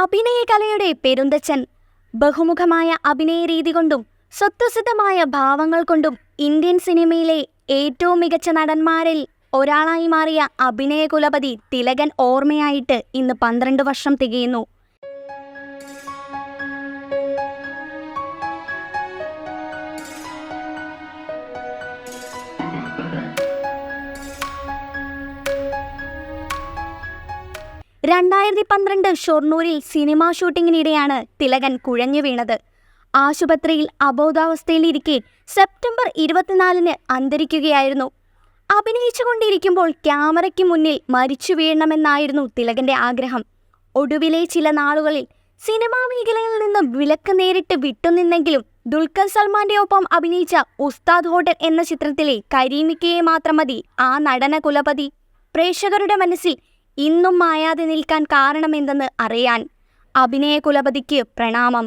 അഭിനയകലയുടെ പെരുന്തച്ചൻ ബഹുമുഖമായ അഭിനയ രീതി കൊണ്ടും സ്വത്വസിദ്ധമായ ഭാവങ്ങൾ കൊണ്ടും ഇന്ത്യൻ സിനിമയിലെ ഏറ്റവും മികച്ച നടന്മാരിൽ ഒരാളായി മാറിയ അഭിനയ കുലപതി തിലകൻ ഓർമ്മയായിട്ട് ഇന്ന് പന്ത്രണ്ട് വർഷം തികയുന്നു. രണ്ടായിരത്തി പന്ത്രണ്ട് ഷൊർണൂരിൽ സിനിമാ ഷൂട്ടിങ്ങിനിടെയാണ് തിലകൻ കുഴഞ്ഞു വീണത്. ആശുപത്രിയിൽ അബോധാവസ്ഥയിലിരിക്കെ സെപ്റ്റംബർ ഇരുപത്തിനാലിന് അന്തരിക്കുകയായിരുന്നു. അഭിനയിച്ചുകൊണ്ടിരിക്കുമ്പോൾ ക്യാമറയ്ക്ക് മുന്നിൽ മരിച്ചു വീഴണമെന്നായിരുന്നു തിലകന്റെ ആഗ്രഹം. ഒടുവിലെ ചില നാളുകളിൽ സിനിമാ മേഖലയിൽ നിന്ന് വിലക്ക് നേരിട്ട് വിട്ടുനിന്നെങ്കിലും ദുൽഖർ സൽമാന്റെ ഒപ്പം അഭിനയിച്ച ഉസ്താദ് ഹോട്ടൽ എന്ന ചിത്രത്തിലെ കരീമിക്കയെ മാത്രം മതി ആ നടന കുലപതി പ്രേക്ഷകരുടെ മനസ്സിൽ ഇന്നും മായാതെ നിൽക്കാൻ കാരണമെന്തെന്ന് അറിയാൻ അഭിനയകുലപതിക്ക് പ്രണാമം.